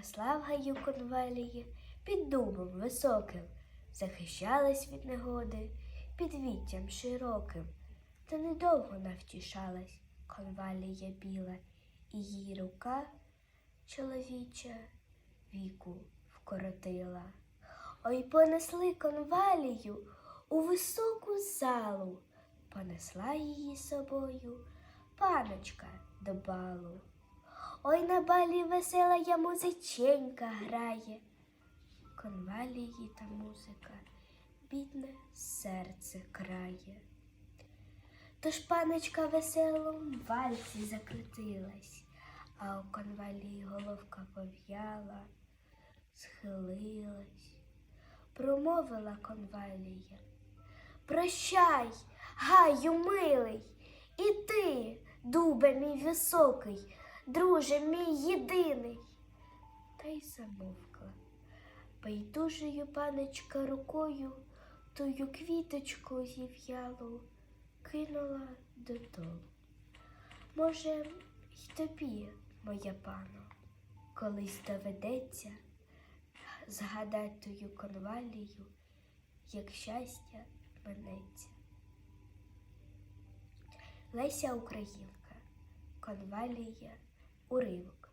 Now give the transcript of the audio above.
Росла в гаю під дубом високим, захищалась від негоди під віттям широким, та недовго навтішалась конвалія біла, і її рука чоловіча віку вкоротила. Ой, понесли конвалію у високу залу, понесла її собою паночка до балу. Ой, на балі весела я музиченька грає. Конвалії та музика, бідне серце крає. Тож паночка веселом в вальсі закрутилась, а у конвалії головка пов'яла, схилилась, промовила конвалія. Прощай, гаю милий, і ти, дубе мій високий, друже мій єдиний. Та й замовкла. Байдужою паночка рукою тую квіточку зів'ялу кинула додолу. Може, й тобі, моя пано, колись доведеться згадати тую конвалію, як щастя минеться. Леся Українка, конвалія, уривок.